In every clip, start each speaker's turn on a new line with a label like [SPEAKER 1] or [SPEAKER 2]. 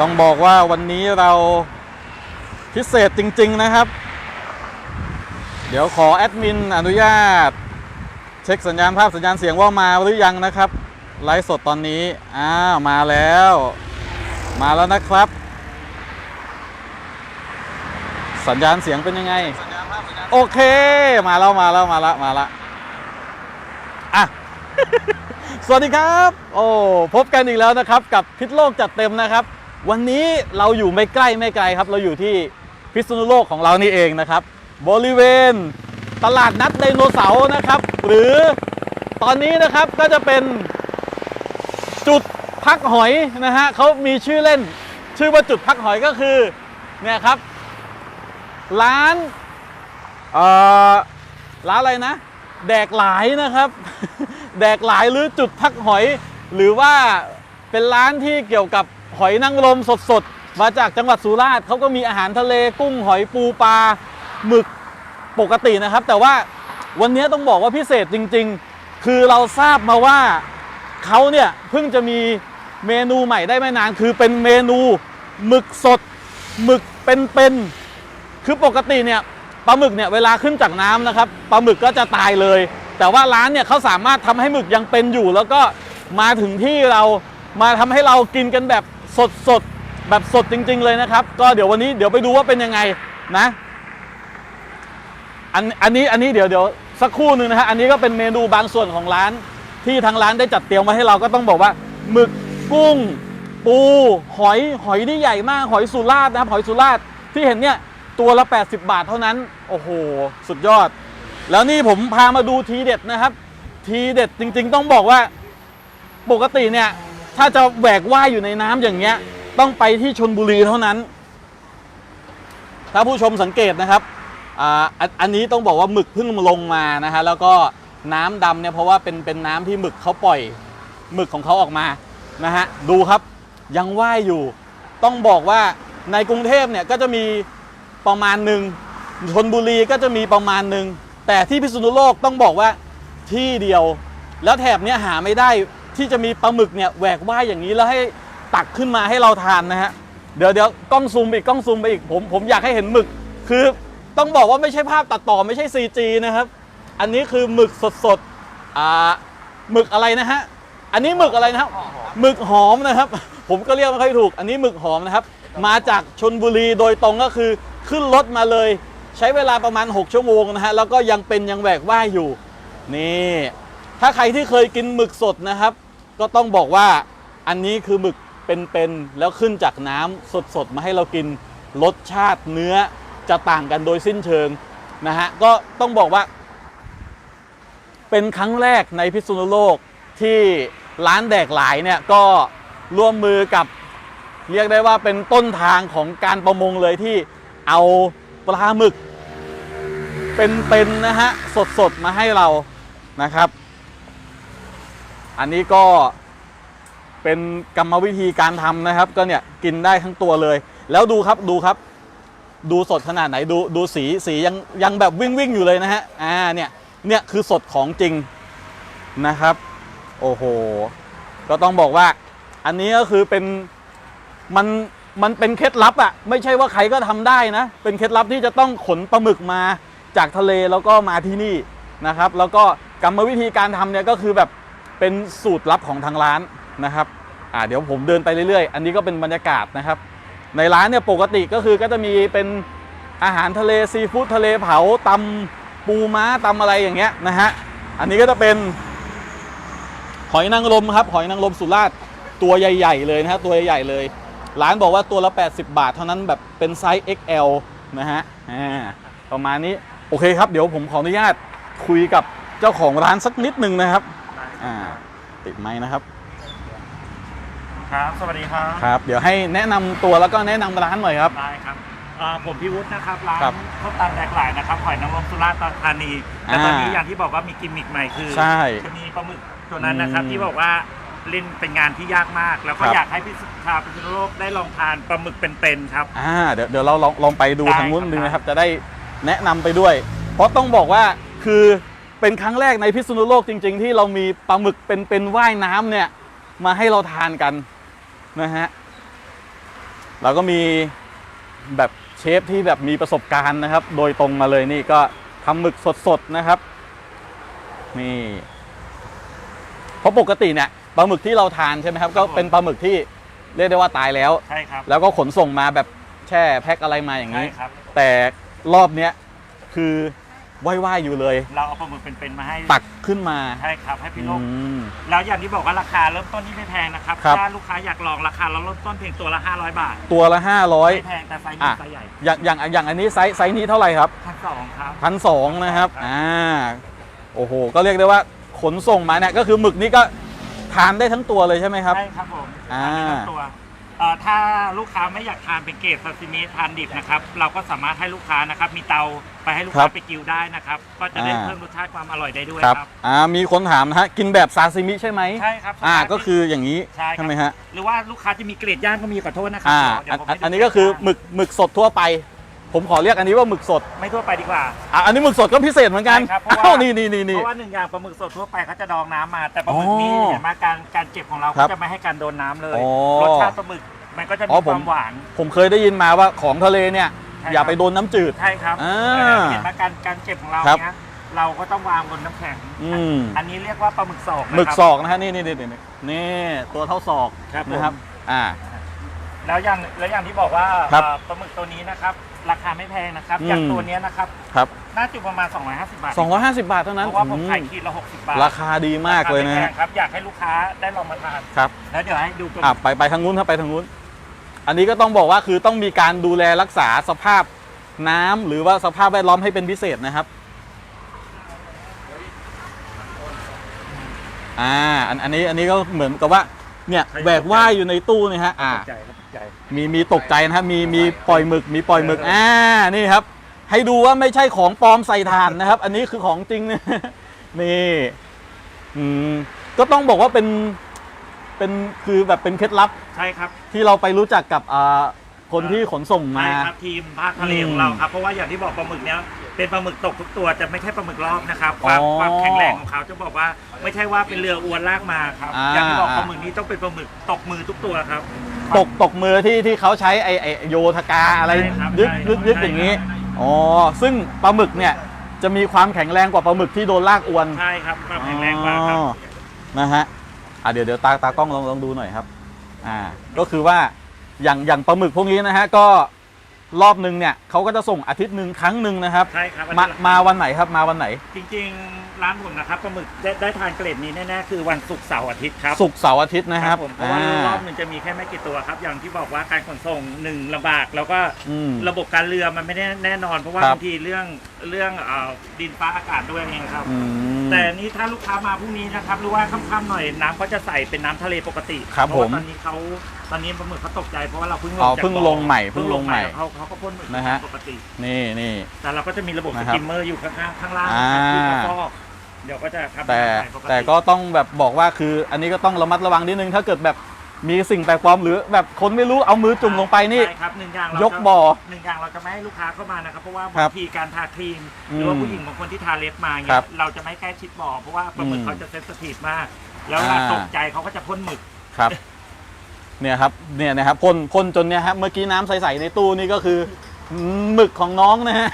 [SPEAKER 1] ต้องบอกว่าวันนี้เราพิเศษจริง ๆ นะครับ เดี๋ยวขอแอดมินอนุญาต เช็คสัญญาณภาพสัญญาณเสียงว่ามาหรือยังนะครับ ไลฟ์สดตอนนี้ อ้าว มาแล้ว มาแล้วนะครับ สัญญาณเสียงเป็นยังไง โอเค มาแล้วมาแล้วมาแล้วมาแล้วอะสวัสดีครับ โอ้ พบกันอีกแล้วนะครับ กับพิษโลกจัดเต็มนะครับ วันนี้เราอยู่ไม่ใกล้ไม่ไกลครับ เราอยู่ที่พิษณุโลกของเรานี่เองนะครับ บริเวณตลาดนัดไดโนเสาร์นะครับ หรือตอนนี้นะครับก็จะเป็นจุดพักหอยนะฮะเขามีชื่อเล่น ชื่อว่าจุดพักหอยก็คือเนี่ยครับ ร้านเอ่อร้านอะไรนะ แดกหลายนะครับ แดกหลายหรือจุดพักหอย หรือว่าเป็นร้านที่เกี่ยวกับ หอยนางรมสดๆ มาจากจังหวัดสุราษฎร์เขาก็มีอาหารทะเลกุ้งหอยปูปลาหมึกปกตินะครับ แต่ว่าวันนี้ต้องบอกว่าพิเศษจริง ๆ คือเราทราบมาว่าเขาเนี่ยเพิ่งจะมีเมนูใหม่ได้ไม่นาน คือเป็นเมนูหมึกสดหมึกเป็นๆคือปกติเนี่ยปลาหมึกเนี่ยเวลาขึ้นจากน้ำนะครับปลาหมึกก็จะตายเลย แต่ว่าร้านเนี่ยเขาสามารถทำให้หมึกยังเป็นอยู่ แล้วก็มาถึงที่เรามาทำให้เรากินกันแบบ สดสดแบบสดจริง ๆ เลยนะครับ ก็เดี๋ยววันนี้เดี๋ยวไปดูว่าเป็นยังไงนะ อันอันนี้อันนี้เดี๋ยวเดี๋ยวสักครู่หนึ่งนะฮะอันนี้ก็เป็นเมนูบางส่วนของร้าน ที่ทางร้านได้จัดเตรียมมาให้เราก็ต้องบอกว่าหมึกกุ้ง ปู หอยหอยนี่ใหญ่มากหอยสุราษฎร์นะครับหอยสุราษฎร์ที่เห็นเนี่ยตัวละ 80 บาทเท่านั้น โอ้โห สุดยอด แล้วนี่ผมพามาดูทีเด็ดนะครับ ทีเด็ดจริง ๆ ต้องบอกว่าปกติเนี่ย ถ้าจะแหวกว่ายอยู่ในน้ำอย่างเงี้ย ต้องไปที่ชนบุรีเท่านั้น ถ้าผู้ชมสังเกตนะครับอ่าอันอันนี้ต้องบอกว่าหมึกเพิ่งลงมานะฮะแล้วก็น้ำดำเนี่ยเพราะว่าเป็นเป็นน้ำที่หมึกเขาปล่อยหมึกของเขาออกมานะฮะดูครับยังว่ายอยู่ ต้องบอกว่าในกรุงเทพเนี่ยก็จะมีประมาณหนึ่งชนบุรีก็จะมีประมาณหนึ่งแต่ที่พิษณุโลกต้องบอกว่าที่เดียว แล้วแถบเนี้ยหาไม่ได้ ที่จะมีปลาหมึกเนี่ยแหวกว่ายอย่างนี้แล้วให้ตักขึ้นมาให้เราทานนะฮะเดี๋ยวเดี๋ยวกล้องซูมไปอีกกล้องซูมไปอีกผมผมอยากให้เห็นหมึก คือต้องบอกว่าไม่ใช่ภาพตัดต่อไม่ใช่ CG นะครับ อันนี้คือหมึกสดๆอ่าหมึกอะไรนะฮะอันนี้หมึกอะไรนะครับหมึกหอมนะครับ ผมก็เรียกไม่ค่อยถูก อันนี้หมึกหอมนะครับ มาจากชนบุรีโดยตรงก็คือขึ้นรถมาเลย ใช้เวลาประมาณ 6 ชั่วโมงนะฮะแล้วก็ยังเป็นยังแหวกว่ายอยู่นี่ถ้าใครที่เคยกินหมึกสดนะครับ ก็ต้องบอกว่าอันนี้คือหมึกเป็นๆแล้วขึ้นจากน้ำสดๆมาให้เรากินรสชาติเนื้อจะต่างกันโดยสิ้นเชิงนะฮะก็ต้องบอกว่า เป็นครั้งแรกในพิษณุโลกที่ร้านแดกหลายเนี่ยก็ร่วมมือกับเรียกได้ว่าเป็นต้นทางของการประมงเลยที่เอาปลาหมึก เป็นๆนะฮะสดๆมาให้เรานะครับ อันนี้ก็เป็นกรรมวิธีการทำนะครับ ก็เนี่ยกินได้ทั้งตัวเลย แล้วดูครับดูครับ ดูสดขนาดไหนดูดูสีสียังยังแบบวิ่งวิ่งอยู่เลยนะฮะอ่าเนี่ยเนี่ยคือสดของจริงนะครับ โอ้โห ก็ต้องบอกว่า อันนี้ก็คือเป็นมันมันเป็นเคล็ดลับอะ่ะไม่ใช่ว่าใครก็ทำได้นะ เป็นเคล็ดลับที่จะต้องขนปลาหมึกมาจากทะเลแล้วก็มาที่นี่นะครับ แล้วก็กรรมวิธีการทำเนี่ยก็คือแบบ เป็นสูตรลับของทางร้านนะครับอ่าเดี๋ยวผมเดินไปเรื่อยๆ อันนี้ก็เป็นบรรยากาศนะครับ ในร้านเนี่ยปกติก็คือก็จะมีเป็นอาหารทะเลซีฟู้ดทะเลเผาตำปูม้าตำอะไรอย่างเงี้ยนะฮะอันนี้ก็จะเป็นหอยนางรมครับหอยนางรมสุราษฎร์ตัวใหญ่ ๆ เลยนะฮะตัวใหญ่ๆเลย ร้านบอกว่าตัวละ 80 บาท เท่านั้นแบบเป็นไซส์ XL นะฮะประมาณนี้โอเคครับ เดี๋ยวผมขออนุญาตคุยกับเจ้าของร้านสักนิดหนึ่งนะครับ อ่าติดไม้นะครับ
[SPEAKER 2] ครับ สวัสดีครับ
[SPEAKER 1] ครับ เดี๋ยวให้แนะนำตัวแล้วก็แนะนำร้านหน่อยครับ
[SPEAKER 2] ได้ครับอ่าผมพี่วุฒินะครับร้าน
[SPEAKER 1] ครับ
[SPEAKER 2] ข้าวตาลแดกหลายนะครับหอยนางรมสุราษฎร์ธานีแต่ตอนนี้อย่างที่บอกว่ามีกิมมิคใหม่คือ
[SPEAKER 1] ใช่
[SPEAKER 2] จะมีปลาหมึกตัวนั้นนะครับ
[SPEAKER 1] อืม
[SPEAKER 2] ที่บอกว่าเล่นเป็นงานที่ยากมาก แล้วก็
[SPEAKER 1] ครับ
[SPEAKER 2] อยากให้พี่ชาวพิษณุโลกได้ลองทานปลาหมึกเป็นๆครับ
[SPEAKER 1] อ่าเดี๋ยวเดี๋ยวเราลองลองไปดู
[SPEAKER 2] ได้
[SPEAKER 1] ทางนู้น
[SPEAKER 2] ครับ
[SPEAKER 1] ดูนะครับ จะได้แนะนำไปด้วย เพราะต้องบอกว่าคือ เป็นครั้งแรกในพิษณุโลกจริง ๆ ที่เรามีปลาหมึกเป็นเป็นว่ายน้ำเนี่ยมาให้เราทานกันนะฮะเราก็มีแบบเชฟที่แบบมีประสบการณ์นะครับ โดยตรงมาเลยนี่ก็ทำหมึกสดๆนะครับ นี่เพราะปกติเนี่ยปลาหมึกที่เราทานใช่ไหมครับ ก็เป็นปลาหมึกที่เรียกได้ว่าตายแล้ว
[SPEAKER 2] ใช่ครับ
[SPEAKER 1] แล้วก็ขนส่งมาแบบแช่แพ็คอะไรมาอย่าง
[SPEAKER 2] ใช่
[SPEAKER 1] นี้
[SPEAKER 2] ครับ
[SPEAKER 1] แต่รอบเนี้ยคือ ว่ายๆอยู่เลย
[SPEAKER 2] เราเอาปลาหมึกเป็นๆมาให้
[SPEAKER 1] ตักขึ้นมา
[SPEAKER 2] ใช่ครับให้พี่โลก
[SPEAKER 1] อืม
[SPEAKER 2] แล้วอย่างที่บอกว่าราคาเริ่มต้นที่ไม่แพงนะครับ
[SPEAKER 1] ครับ
[SPEAKER 2] ถ้าลูกค้าอยากลองราคาเราเริ่มต้นเพียงตัวละ 500 บาท
[SPEAKER 1] ตัวละ
[SPEAKER 2] ไม่แพงแต่ไซส์ใหญ่
[SPEAKER 1] อะ
[SPEAKER 2] ไซส์ใหญ่
[SPEAKER 1] 500 อย่างอย่างอย่างอันนี้ไซส์ไซส์นี้เท่าไหร่ครับ
[SPEAKER 2] พันสองครับ
[SPEAKER 1] พันสองนะครับ
[SPEAKER 2] ครับ
[SPEAKER 1] อ่าโอ้โห ก็เรียกได้ว่าขนส่งมาเนี่ยก็คือหมึกนี่ก็ทานได้ทั้งตัวเลยใช่ไหมครับ
[SPEAKER 2] ใช่ครับผม
[SPEAKER 1] อ่า
[SPEAKER 2] นนี้ทั้งตัว เอ่อถ้าลูกค้าไม่อยากทานเป็นเกรดซาซิมิทานดิบนะครับ เราก็สามารถให้ลูกค้านะครับ มีเตาไปให้ลูก
[SPEAKER 1] ครั
[SPEAKER 2] ค้า
[SPEAKER 1] บ
[SPEAKER 2] ไปกิวได้นะครับ ก็จะได้
[SPEAKER 1] อ่า
[SPEAKER 2] เพิ่มรสชาติความอร่อยได้ด้วย
[SPEAKER 1] ครับ
[SPEAKER 2] ครับ
[SPEAKER 1] อ่ามีคนถามนะฮะกินแบบซาซิมิใช่ไหม
[SPEAKER 2] ใช่ครับ
[SPEAKER 1] อ่า
[SPEAKER 2] สามารถ
[SPEAKER 1] ก็คืออย่างนี้
[SPEAKER 2] ใช่ครับ
[SPEAKER 1] ไหมฮะ
[SPEAKER 2] หรือว่าลูกค้าจะมีเกรดย่างก็มีขอโทษนะครั
[SPEAKER 1] อ่า
[SPEAKER 2] เดี๋
[SPEAKER 1] อั
[SPEAKER 2] ย
[SPEAKER 1] น
[SPEAKER 2] วผม
[SPEAKER 1] อัน
[SPEAKER 2] ให้ดู
[SPEAKER 1] อันนี้ก็คือหมึกหมึกสดทั่วไป ผมขอเรียกอันนี้ว่าหมึกสด
[SPEAKER 2] ไม่ทั่วไปดีกว่า
[SPEAKER 1] อะอันนี้หมึกสดก็พิเศษเหมือนกัน
[SPEAKER 2] ใช่ครับเพราะว่า
[SPEAKER 1] อ้าวนี่นี่นี่
[SPEAKER 2] เพ
[SPEAKER 1] นี่
[SPEAKER 2] ราะว่าหนึ่งอย่างปลาหมึกสดทั่วไปเขาจะดองน้ำมา แต่ปลาหมึกนี่
[SPEAKER 1] อ๋อ
[SPEAKER 2] เห็นไหมการการเก็บของเรา
[SPEAKER 1] ครั
[SPEAKER 2] ก็
[SPEAKER 1] บ
[SPEAKER 2] จะไม่ให้การโดนน้ำเลย
[SPEAKER 1] อ๋อ
[SPEAKER 2] รสชาติปลาหมึกมันก็จะ
[SPEAKER 1] อ๋
[SPEAKER 2] มี
[SPEAKER 1] อผม
[SPEAKER 2] ความหวาน
[SPEAKER 1] ผมเคยได้ยินมาว่าของทะเลเนี่ย
[SPEAKER 2] ใช่
[SPEAKER 1] อย่า
[SPEAKER 2] ครับ
[SPEAKER 1] ไปโดนน้ำจืด
[SPEAKER 2] ใช่ครับ
[SPEAKER 1] อ่า
[SPEAKER 2] เออเห็นไหมการการเก็บของเรา
[SPEAKER 1] ครับ
[SPEAKER 2] เนี้ยเราก็ต้องวางบนน้ำแข็ง
[SPEAKER 1] อืม
[SPEAKER 2] อันนี้เรียกว่าปลาหมึกสอกนะครับ
[SPEAKER 1] หมึกศอกนะฮะนี่นี่นี่นี่นี่ตัวเท่าศอก
[SPEAKER 2] ครับผม
[SPEAKER 1] นะครับ อ่า
[SPEAKER 2] แล้วอย่างแล้วอย่างที่บอกว่า
[SPEAKER 1] ครับ
[SPEAKER 2] เอ่อปลาหมึกตัวนี้นะครับ ราคาไม่แพงนะครับ
[SPEAKER 1] อืม
[SPEAKER 2] อย่างตัวเนี้ยนะครับ
[SPEAKER 1] ครับ
[SPEAKER 2] น่าจะประมาณ 250 บาท
[SPEAKER 1] 250 บาทเท่านั้น
[SPEAKER 2] เพราะว่าผม
[SPEAKER 1] อืม
[SPEAKER 2] ขายขีดละ 60 บาท
[SPEAKER 1] ราคาดีมากเลยนะ
[SPEAKER 2] ราคา
[SPEAKER 1] ฮะ
[SPEAKER 2] ไม่แพงครับอยากให้ลูกค้าได้ลองมาทาน
[SPEAKER 1] ครับ
[SPEAKER 2] แล้วเดี๋ยวให้ดูปลาห
[SPEAKER 1] อะ
[SPEAKER 2] มึก
[SPEAKER 1] ไปไปทางนู้นครับไปทางนู้น อันนี้ก็ต้องบอกว่าคือต้องมีการดูแลรักษาสภาพน้ำหรือว่าสภาพแวดล้อมให้เป็นพิเศษนะครับอ่าอันอันนี้อันนี้ก็เหมือนกับว่าเนี่ยแหวกว่ายอยู่ในตู้นี่ฮะอ่า
[SPEAKER 2] ตก ใจครับตกใจ
[SPEAKER 1] มีมีตกใจนะครับมีมีปล่อยหมึก มีปล่อยหมึกอ่านี่ครับ ให้ดูว่าไม่ใช่ของปลอมใส่ถ่านนะครับ อันนี้คือของจริงนะนี่อืมก็ต้องบอกว่าเป็นเป็นคือแบบเป็นเคล็ดลับ
[SPEAKER 2] ใช่ครับ
[SPEAKER 1] ที่เราไปรู้จักกับอ่าคนที่ขนส่งมา
[SPEAKER 2] ใช่ครับทีมภาคทะเล
[SPEAKER 1] อืม
[SPEAKER 2] ของเราครับเพราะว่าอย่างที่บอกปลาหมึกเนี้ยเป็นปลาหมึกตกทุกตัวจะไม่ใช่ปลาหมึกรอบนะครับความ
[SPEAKER 1] อ๋อ
[SPEAKER 2] ความแข็งแรงของเขาจะบอกว่าไม่ใช่ว่าเป็นเรืออวนลากมาครับ
[SPEAKER 1] อ่า
[SPEAKER 2] อย่างที่บอกปลาหมึกนี้ต้องเป็นปลาหมึกตกมือทุกตัวครับ
[SPEAKER 1] ตกตกมือที่ที่เขาใช้ไอไอโยธกาอะไร
[SPEAKER 2] ใช่ครับ
[SPEAKER 1] ยึก
[SPEAKER 2] ใช่
[SPEAKER 1] ยึกยึก
[SPEAKER 2] ใช่
[SPEAKER 1] อย่างนี้
[SPEAKER 2] ครับ
[SPEAKER 1] อ๋อซึ่งปลาหมึกเนี่ยจะมีความแข็งแรงกว่าปลาหมึกที่โดนลากอวน
[SPEAKER 2] ใช่ครับความแข็งแรงกว่าครับ
[SPEAKER 1] อ๋อนะฮะอะเดี๋ยวเดี๋ยวตาตากล้องลองลองดูหน่อยครับ อ่า ก็คือว่าอย่างอย่างปลาหมึกพวกนี้นะฮะก็ รอบหนึ่งเนี่ยเขาก็จะส่งอาทิตย์หนึ่งครั้งหนึ่งนะครับ
[SPEAKER 2] ใช่ครับอัน
[SPEAKER 1] มา
[SPEAKER 2] นี้
[SPEAKER 1] มาวันไหนครับมาวันไหน
[SPEAKER 2] จริงๆ ร้านผมนะครับปลาหมึกได้ได้ทานเกรดนี้แน่ๆคือวันศุกร์เสาร์อาทิตย์ครับ
[SPEAKER 1] ศุกร์เสาร์อาทิตย์นะครับ
[SPEAKER 2] ผมเพราะว่า
[SPEAKER 1] อ่าร
[SPEAKER 2] อบหนึ่งจะมีแค่ไม่กี่ตัวครับ อย่างที่บอกว่าการขนส่งหนึ่งลำบากแล้วก็
[SPEAKER 1] อืม
[SPEAKER 2] ระบบการเรือมันไม่ได้แน่นอน เพราะว่า
[SPEAKER 1] ครับ
[SPEAKER 2] บางทีเรื่องเรื่องเอ่อดินฟ้าอากาศด้วยเองครับ
[SPEAKER 1] อืม
[SPEAKER 2] แต่นี้ถ้าลูกค้ามาพรุ่งนี้นะครับหรือว่าค่ำๆหน่อยน้ำเขาจะใส่เป็นน้ำทะเลปกติ
[SPEAKER 1] ครับ
[SPEAKER 2] เพราะว่า
[SPEAKER 1] ผม
[SPEAKER 2] ตอนนี้เขา ตอนนี้ปลาหมึกเขาตกใจเพราะว่าเราเพิ่งล
[SPEAKER 1] อ๋
[SPEAKER 2] ง
[SPEAKER 1] อ
[SPEAKER 2] จาก
[SPEAKER 1] เพิ่ง
[SPEAKER 2] บ่อ
[SPEAKER 1] ลงใหม่เพิ่งลงใหม่
[SPEAKER 2] แล้วเขาเขาก็พ่นหมึก
[SPEAKER 1] นะฮะ
[SPEAKER 2] ปกติ
[SPEAKER 1] นี่นี่
[SPEAKER 2] แต่เราก็จะมีระบบส
[SPEAKER 1] นะครับ
[SPEAKER 2] กิมเมอร์อยู่ข้างๆข้างล่าง
[SPEAKER 1] อ่า
[SPEAKER 2] ที่เขาฟอกเดี๋ยวก็จะทำ
[SPEAKER 1] แต่
[SPEAKER 2] น้ำใส่ปติ
[SPEAKER 1] แต่ก็ต้องแบบบอกว่าคือ อันนี้ก็ต้องระมัดระวังนิดนึง ถ้าเกิดแบบมีสิ่งแปลกปลอมหรือแบบคนไม่รู้เอามือจุ่มลงไปนี่
[SPEAKER 2] ใช่ครับหนึ่งอย่างเรา
[SPEAKER 1] ยก
[SPEAKER 2] จะ
[SPEAKER 1] บ่อ
[SPEAKER 2] หนึ่งอย่างเราจะไม่ให้ลูกค้าเข้ามานะครับเพราะว่า
[SPEAKER 1] ครับาบ
[SPEAKER 2] งทีการทาครีม
[SPEAKER 1] อื
[SPEAKER 2] ห
[SPEAKER 1] ม
[SPEAKER 2] รือว่าผู้หญิงบางคนที่ทาเล็บมา
[SPEAKER 1] ค
[SPEAKER 2] เงี้
[SPEAKER 1] รั
[SPEAKER 2] ย
[SPEAKER 1] บ
[SPEAKER 2] เราจะไม่ใกล้ชิดบ่อเพราะว่าปลาหมึก
[SPEAKER 1] อืม
[SPEAKER 2] เขาจะเซนซิทีฟมาก แล้วเวลา
[SPEAKER 1] อ่า
[SPEAKER 2] ตกใจเขาก็จะพ่นหมึก
[SPEAKER 1] ครับ เนี่ยครับเนี่ยนะครับพ่นพ่นจนเนี่ยครับเมื่อกี้น้ำใสๆในตู้นี่ก็คือหมึกของน้องนะฮะ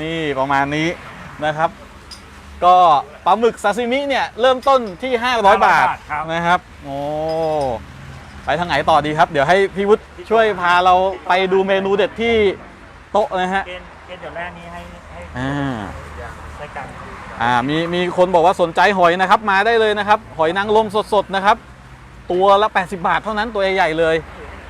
[SPEAKER 1] นี่ประมาณนี้นะครับ ก็ปลาหมึกซาซิมิเนี่ยเริ่มต้นที่ 500 บาท
[SPEAKER 2] ครับ
[SPEAKER 1] นะครับโอ้ไปทางไหนต่อดีครับ เดี๋ยวให้พี่วุฒิช่วยพาเราไปดูเมนูเด็ดที่โต๊ะนะฮะ
[SPEAKER 2] เกณฑ์เกณฑ์เดี๋ยวแรกนี้ให้ให้
[SPEAKER 1] อ่า
[SPEAKER 2] รายการ
[SPEAKER 1] อ่ามีมีคนบอกว่าสนใจหอยนะครับ มาได้เลยนะครับ หอยนางรมสดๆนะครับ ตัวละ 80 บาทเท่านั้นตัวใหญ่ๆเลย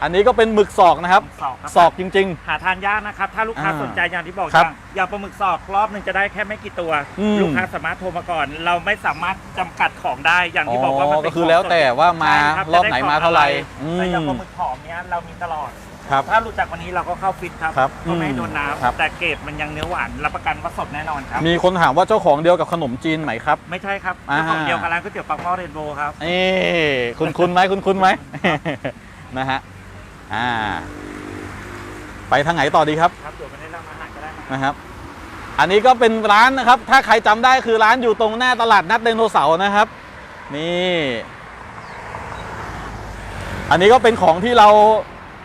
[SPEAKER 1] อันนี้ก็เป็นหมึกศอกนะครับ
[SPEAKER 2] สอกครับ
[SPEAKER 1] ศอกจริง
[SPEAKER 2] หาทานยากนะครับ ถ้าลูกค้า
[SPEAKER 1] อ่า
[SPEAKER 2] สนใจอย่างที่บอก
[SPEAKER 1] ครับ
[SPEAKER 2] อย่างอย่างปลาหมึกสอกรอบหนึ่งจะได้แค่ไม่กี่ตัว
[SPEAKER 1] อืม
[SPEAKER 2] ลูกค้าสามารถโทรมาก่อน เราไม่สามารถจำกัดของได้อย่าง
[SPEAKER 1] ๆ
[SPEAKER 2] ที่บอกว่ามันเป็น
[SPEAKER 1] ก็คือแล้วแต่ว่ามา
[SPEAKER 2] ใช่คบ
[SPEAKER 1] รอบไหน
[SPEAKER 2] จะด้
[SPEAKER 1] มาเท่าไหร่
[SPEAKER 2] ของอะแต่อย่าง
[SPEAKER 1] อืม
[SPEAKER 2] ปลาหมึกหอมเนี้ยเรามีตลอด
[SPEAKER 1] ครับ
[SPEAKER 2] ถ้ารู้จักวันนี้เราก็เข้าฟิตครับ
[SPEAKER 1] ครับ
[SPEAKER 2] ก็ไม่ให้โดน
[SPEAKER 1] ครับ
[SPEAKER 2] น้ำแต่เกรดมันยังเนื้อหวานรับประกันว่าสดแน่นอนครับ
[SPEAKER 1] มีคนถามว่าเจ้าของเดียวกับขนมจีนไหมครับ
[SPEAKER 2] ไม่ใช่ครับ
[SPEAKER 1] อ่า
[SPEAKER 2] เจ้าของเดียวกับร้านก๋วยเตี๋ยวปากหม้อเรนโบว์ครับ
[SPEAKER 1] เอ้คุณคุณไหมคุณคุณไหม นะฮะอ่า ไปทางไหนต่อดีครับ
[SPEAKER 2] ครับเดี๋ยวไปแนะนำอาหารก็ได้ครับ
[SPEAKER 1] นะครับ อันนี้ก็เป็นร้านนะครับ ถ้าใครจำได้คือร้านอยู่ตรงหน้าตลาดนัดไดโนเสาร์นะครับ นี่ อันนี้ก็เป็นของที่เรา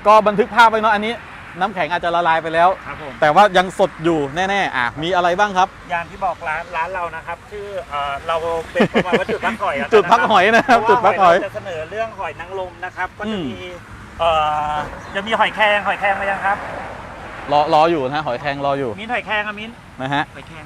[SPEAKER 1] ก็บันทึกภาพไว้เนาะอันนี้ น้ำแข็งอาจจะละลายไปแล้ว
[SPEAKER 2] ครับผม
[SPEAKER 1] แต่ว่ายังสดอยู่แน่ๆอะมีอะไรบ้างครับ
[SPEAKER 2] อย่างที่บอกร้านร้านเรานะครับ ชื่อเอ่อเราเป็นประมาณว่าจุดพักหอยอะ
[SPEAKER 1] จุดพักหอยนะครับ
[SPEAKER 2] เพาว่า
[SPEAKER 1] จุดพักหอย
[SPEAKER 2] เราจะเสนอเรื่องหอยนางรมนะครับ ก็
[SPEAKER 1] อื
[SPEAKER 2] จะ
[SPEAKER 1] ม
[SPEAKER 2] มีเอ่อจะมีหอยแครงหอยแครงมายังครับ
[SPEAKER 1] รอรออยู่นะฮะหอยแครงรออยู่
[SPEAKER 2] มิ้นหอยแครงอะมิ้น
[SPEAKER 1] นะฮะ
[SPEAKER 2] หอยแครง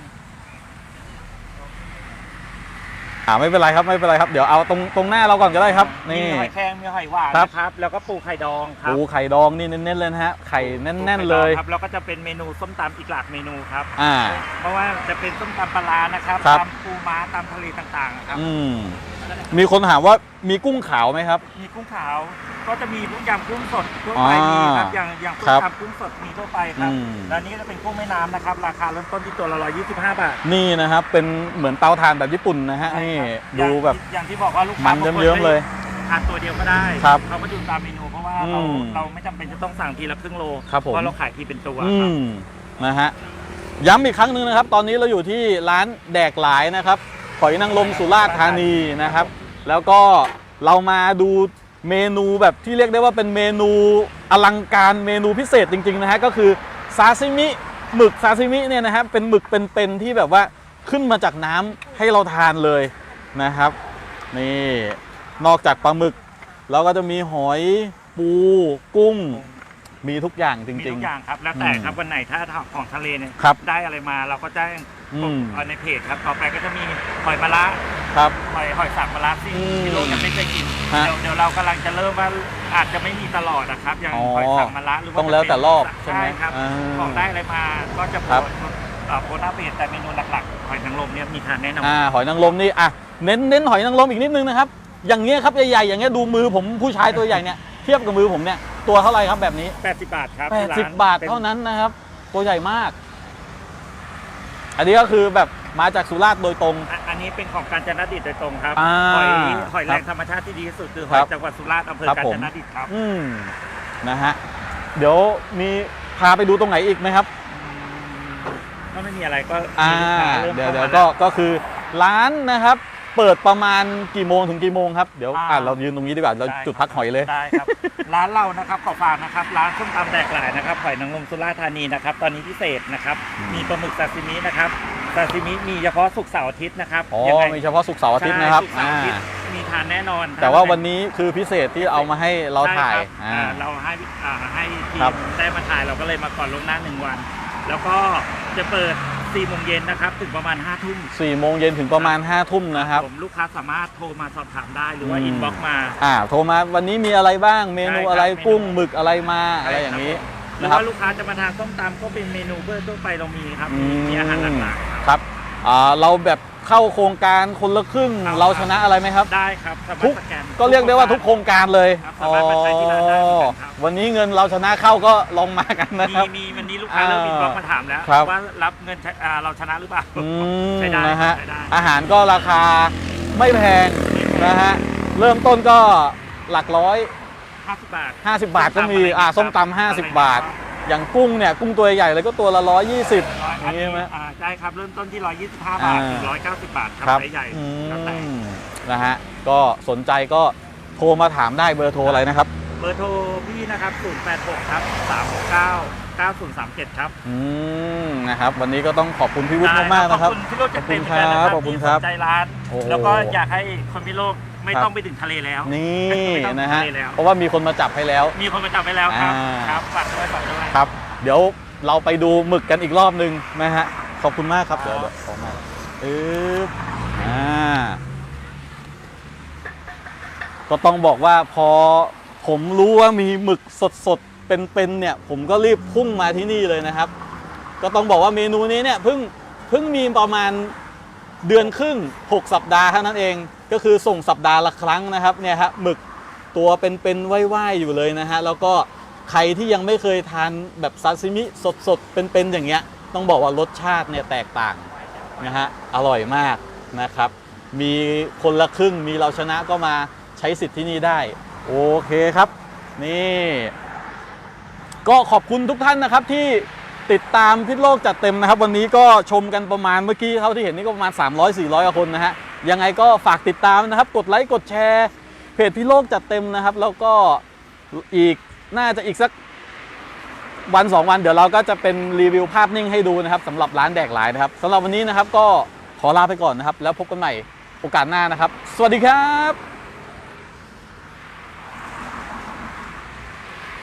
[SPEAKER 1] อ่าไม่เป็นไรครับไม่เป็นไรครับเดี๋ยวเอาตรงตรงหน้าเราก่อนก็ได้ครับ
[SPEAKER 2] มี
[SPEAKER 1] นี่
[SPEAKER 2] หอยแครงมีหอยหวาน
[SPEAKER 1] ครับ
[SPEAKER 2] นะครับ แล้วก็ปูไข่ดองครับ
[SPEAKER 1] ปูไข่ดองนี่เน้นๆเลยนะฮะไข่แน่นๆเลย
[SPEAKER 2] ครับแล้วก็จะเป็นเมนูส้มตำอีกหลากเมนูครับ
[SPEAKER 1] อ่า
[SPEAKER 2] เพราะว่าจะเป็นส้มตำปลาร้านะครับ
[SPEAKER 1] ครับ
[SPEAKER 2] ตำปูม้าตำทะเลต่างๆครับ
[SPEAKER 1] อืม มีคนถามว่ามีกุ้งขาวไหมครับ
[SPEAKER 2] มีกุ้งขาว ก็จะมีทุกอย่างกุ้งสดทั่ว
[SPEAKER 1] อ่า
[SPEAKER 2] ไปมีครับอย่างอย่างกุ้
[SPEAKER 1] ครั
[SPEAKER 2] ง
[SPEAKER 1] บ
[SPEAKER 2] ตำกุ้งสดมีทั่วไปครับ
[SPEAKER 1] อืม
[SPEAKER 2] แล้วนี้ก็จะเป็นกุ้งแม่น้ำนะครับ ราคาเริ่มต้นที่ตัวละ125 บาท
[SPEAKER 1] นี่นะครับ เป็นเหมือนเตาถ่านแบบญี่ปุ่นนะฮะนี่
[SPEAKER 2] อย่าง
[SPEAKER 1] ดูแบบ
[SPEAKER 2] อย่างที่บอกว่าลูก
[SPEAKER 1] มั
[SPEAKER 2] ค้านบางคน
[SPEAKER 1] เยิ้มๆเลย
[SPEAKER 2] ทานตัวเดียวก็ได้
[SPEAKER 1] ครับ
[SPEAKER 2] เขาก็ดูตามเมนูเพราะว่าเรา
[SPEAKER 1] อืม
[SPEAKER 2] เราไม่จำเป็นจะต้องสั่งทีละครึ่งโล
[SPEAKER 1] ครับผม
[SPEAKER 2] เพราะเราขายทีเป็นตัว
[SPEAKER 1] อื
[SPEAKER 2] ครับ
[SPEAKER 1] มนะฮะย้ำอีกครั้งหนึ่งนะครับ ตอนนี้เราอยู่ที่ร้านแดกหลายนะครับ หอยนางรมสุราษฎร์ธานีนะครับ แล้วก็เรามาดูเมนูแบบที่เรียกได้ว่าเป็นเมนูอลังการเมนูพิเศษจริง ๆ นะฮะก็คือซาซิมิหมึกซาซิมิเนี่ยนะครับเป็นหมึกเป็นๆที่แบบว่าขึ้นมาจากน้ำให้เราทานเลยนะครับ นี่นอกจากปลาหมึก เราก็จะมีหอยปูกุ้ง มีทุกอย่างจ
[SPEAKER 2] มี
[SPEAKER 1] ริ
[SPEAKER 2] ทุ
[SPEAKER 1] ง
[SPEAKER 2] กอย่างครับแล้วแต่
[SPEAKER 1] อืม
[SPEAKER 2] ครับวันไหนถ้าของทะเลเนี่ย
[SPEAKER 1] ครับ
[SPEAKER 2] ได้อะไรมาเราก็แจ้ง
[SPEAKER 1] อืม
[SPEAKER 2] เอาในเพจครับต่อไปก็จะมีหอยมะระ
[SPEAKER 1] ๆครับ
[SPEAKER 2] หอยหอยสับมะระที่
[SPEAKER 1] อืม
[SPEAKER 2] ที่โลกยังไม่เคยกิน
[SPEAKER 1] ฮะ
[SPEAKER 2] เดี๋ยวเดี๋ยวเรากำลังจะเริ่มว่าอาจจะไม่มีตลอดนะครับอย่าง
[SPEAKER 1] อ๋อ
[SPEAKER 2] หอยสับมะระหรือว่า
[SPEAKER 1] ต้องแล้วแต่รอบใช่ไหม
[SPEAKER 2] ครับ
[SPEAKER 1] อ่า
[SPEAKER 2] ของได้อะไรมาก็จะโพ
[SPEAKER 1] ครับ
[SPEAKER 2] สต์เอ่อโพสต์หน้าเพจแต่เมนูหลักๆหอยนางรมเนี่ยมีทานแน่นอน
[SPEAKER 1] อ่าหอยนางรมนี่อะเน้นเน้นหอยนางรมอีกนิดนึงนะครับ อย่างเงี้ยครับใหญ่ๆอย่างเงี้ยดูมือผมผู้ชายตัวใหญ่เนี่ยเทียบกับมือผมเนี่ยตัวเท่าไหร่ครับแบบนี้
[SPEAKER 2] 80 บาทครับที่ร้น
[SPEAKER 1] 80 บาทเท่านั้นนะครับ ตัวใหญ่มาก อันนี้ก็คือแบบมาจากสุราษฎร์โดยตรง
[SPEAKER 2] อะอันนี้เป็นของกาญจนดิตโดยตรงครับ
[SPEAKER 1] อ่า
[SPEAKER 2] หอยหอยแร
[SPEAKER 1] ครั
[SPEAKER 2] ง
[SPEAKER 1] บ
[SPEAKER 2] ธรรมชาติที่ดีที่สุดคือห
[SPEAKER 1] ครั
[SPEAKER 2] อย
[SPEAKER 1] บ
[SPEAKER 2] จังหวัดสุราษฎร์อำเภอ
[SPEAKER 1] ครับ
[SPEAKER 2] กาญ
[SPEAKER 1] ผม
[SPEAKER 2] จนดิตครับ
[SPEAKER 1] อืมนะฮะเดี๋ยวมีพาไปดูตรงไหนอีกไหมครับ
[SPEAKER 2] ก็ไม่มีอะไรก็
[SPEAKER 1] อ่า
[SPEAKER 2] มีลูกค้าริ่ม
[SPEAKER 1] เดี๋ยว
[SPEAKER 2] ข้า
[SPEAKER 1] เดี๋ยว
[SPEAKER 2] มา
[SPEAKER 1] ก็
[SPEAKER 2] แล้
[SPEAKER 1] ก็คือร้านนะครับ เปิดประมาณกี่โมงถึงกี่โมงครับ เดี๋ยวอ่าเรายืนตรงนี้ดีกว่า เรา
[SPEAKER 2] ได้
[SPEAKER 1] จุดพักหอยเลย
[SPEAKER 2] ได้ครับ ร้านเรานะครับขอฝากนะครับ ร้านส้มตำแดกหลายนะครับหอยนางรมสุราษฎร์ธานีนะครับ ตอนนี้พิเศษนะครับ มีปลาหมึกซาซิมินะครับซาซิมิมีเฉพาะศุกร์เสาร์อาทิตย์นะครับ
[SPEAKER 1] อ๋อ
[SPEAKER 2] ยังไง
[SPEAKER 1] มีเฉพาะศุกร์เสาร์อาทิตย์นะครับ
[SPEAKER 2] ใช่ศุกร์เสาร์อาทิต
[SPEAKER 1] อ่า
[SPEAKER 2] ย์มีทานแน่นอน
[SPEAKER 1] แต่ว่าวันนี้คือพิเศษที่เอามาให้เราถ่าย
[SPEAKER 2] ใช่ครับ
[SPEAKER 1] อ่า
[SPEAKER 2] อ่าเราให้อ่าให้ที
[SPEAKER 1] ครั
[SPEAKER 2] ม
[SPEAKER 1] บ
[SPEAKER 2] ได้มาถ่ายเราก็เลยมาก่อนล่วงหน้าหนึ่งวัน แล้วก็จะเปิด 4โมงเย็นนะครับถึงประมาณ5ทุ่ม
[SPEAKER 1] สี่โมงเย็นถึงประมาณ5้าทุ่มนะครับ
[SPEAKER 2] ผมลูกค้าสามารถโทรมาสอบถามได้หรือว่า
[SPEAKER 1] อืม
[SPEAKER 2] อินบ็อกซ์มา
[SPEAKER 1] อ่าโทรมาวันนี้มีอะไรบ้างเมนู
[SPEAKER 2] ได้ครับ
[SPEAKER 1] อะไร
[SPEAKER 2] เมนู
[SPEAKER 1] กุ้งหมึกอะไรมาอะไรอย่างนี้
[SPEAKER 2] หรือ
[SPEAKER 1] นะครับ
[SPEAKER 2] ว่าลูกค้าจะมาทานส้มตำก็เป็นเมนูเบอร์ทั่วไปเรามีครับ
[SPEAKER 1] อื
[SPEAKER 2] มีอาหารหลาก
[SPEAKER 1] ม
[SPEAKER 2] หลาย
[SPEAKER 1] ครับอ่าเราแบบ เข้าโครงการคนละครึ่ง
[SPEAKER 2] ครับ
[SPEAKER 1] เราชนะอะไรไหมครับ
[SPEAKER 2] ได้ครับสามาร
[SPEAKER 1] ทุ
[SPEAKER 2] ถ
[SPEAKER 1] ก
[SPEAKER 2] สแกน
[SPEAKER 1] ก็เรียกได้ว่าทุกโครงการเลย
[SPEAKER 2] ครับสามารถมาใช้ที่ร้านได้เหมือนกันครับ
[SPEAKER 1] วันนี้เงินเราชนะเข้าก็ลองมากันนะค
[SPEAKER 2] มี
[SPEAKER 1] รับ
[SPEAKER 2] มีวันนี้ลูกค้าเริ่มอินบ็อกซ์มาถามแล้ว
[SPEAKER 1] ครับ
[SPEAKER 2] ว่ารับเงินใช้อ่าเราชนะหรือเปล่า
[SPEAKER 1] อืม
[SPEAKER 2] ใช้ได้
[SPEAKER 1] นะฮะ
[SPEAKER 2] ใช้ได้
[SPEAKER 1] อาหารก็ราคาไม่แพงนะฮะเริ่มต้นก็หลักร้อย
[SPEAKER 2] 50 บาท
[SPEAKER 1] 50 บาทก็มี
[SPEAKER 2] ส้มตำอะไร
[SPEAKER 1] อ่า
[SPEAKER 2] ครับ
[SPEAKER 1] ส้มตำ
[SPEAKER 2] อะไร
[SPEAKER 1] 50
[SPEAKER 2] ครับ
[SPEAKER 1] บาท อย่างกุ้งเนี่ยกุ้งตัวใหญ่เลยก็ตัวละ 120
[SPEAKER 2] ร้อย
[SPEAKER 1] อ
[SPEAKER 2] อัน
[SPEAKER 1] ย่าง
[SPEAKER 2] นี้
[SPEAKER 1] นี้ไหม
[SPEAKER 2] อ่าใช่ครับเริ่มต้นที่ 125 บาท
[SPEAKER 1] อ่า
[SPEAKER 2] ถึง190 บาทครับ
[SPEAKER 1] ครับ
[SPEAKER 2] ไซส์ใหญ่
[SPEAKER 1] อื
[SPEAKER 2] แล้วแต่
[SPEAKER 1] มนะฮะก็สนใจก็โทรมาถามได้เบอร์โทรอะไรนะครับ
[SPEAKER 2] เบอร์โทรพี่นะครับ 086 ครับ 369 9037 ครับ
[SPEAKER 1] อืมนะครับวันนี้ก็ต้องขอบคุณพี่วุฒิมากๆนะครับ
[SPEAKER 2] ขอบคุณพี่โลกจัดเต็ม
[SPEAKER 1] ขอบคุณครับ
[SPEAKER 2] เหมือนกันนะ
[SPEAKER 1] ขอบคุณครับ
[SPEAKER 2] ที่สนใจร้าน
[SPEAKER 1] โอ้โห
[SPEAKER 2] แล้วก็อยากให้คนพิโลก ไม่
[SPEAKER 1] ครับ
[SPEAKER 2] ต้องไปถึงทะเลแล้ว
[SPEAKER 1] นี่
[SPEAKER 2] ไม่ต้อง
[SPEAKER 1] นะฮะ
[SPEAKER 2] ทะเลแล้ว
[SPEAKER 1] เพราะว่ามีคนมาจับให้แล้ว
[SPEAKER 2] มีคนมาจับไปแล้วครับ
[SPEAKER 1] อ่า
[SPEAKER 2] ครับฝากด้วยฝากด้วย
[SPEAKER 1] ครับ เดี๋ยวเราไปดูหมึกกันอีกรอบหนึ่งนะฮะขอบคุณมากครับเดี๋ยวเดี๋ยวขอมาอึ๊บอ่าก็ต้องบอกว่าพอผมรู้ว่ามีหมึกสดๆเป็นๆเนี่ย ผมก็รีบพุ่งมาที่นี่เลยนะครับ ก็ต้องบอกว่าเมนูนี้เนี่ยเพิ่งเพิ่งมีประมาณเดือนครึ่ง 6 สัปดาห์เท่านั้นเอง ก็คือส่งสัปดาห์ละครั้งนะครับเนี่ยฮะหมึกตัวเป็นๆว่ายๆอยู่เลยนะฮะแล้วก็ใครที่ยังไม่เคยทานแบบซาซิมิสดๆเป็นๆอย่างเงี้ยต้องบอกว่ารสชาติเนี่ยแตกต่างนะฮะอร่อยมากนะครับ มีคนละครึ่งมีเราชนะก็มาใช้สิทธิ์ที่นี่ได้ โอเคครับ นี่ ก็ขอบคุณทุกท่านนะครับที่ติดตามพิษโลกจัดเต็มนะครับ วันนี้ก็ชมกันประมาณเมื่อกี้เท่าที่เห็นนี่ก็ประมาณ 300-400กว่าคนนะฮะ ยังไงก็ฝากติดตามนะครับ กดไลค์กดแชร์เพจพี่โลกจัดเต็มนะครับ แล้วก็อีกน่าจะอีกสักวันสองวันเดี๋ยวเราก็จะเป็นรีวิวภาพนิ่งให้ดูนะครับสำหรับร้านแดกหลายนะครับสำหรับวันนี้นะครับก็ขอลาไปก่อนนะครับ แล้วพบกันใหม่โอกาสหน้านะครับ สวัสดีครับ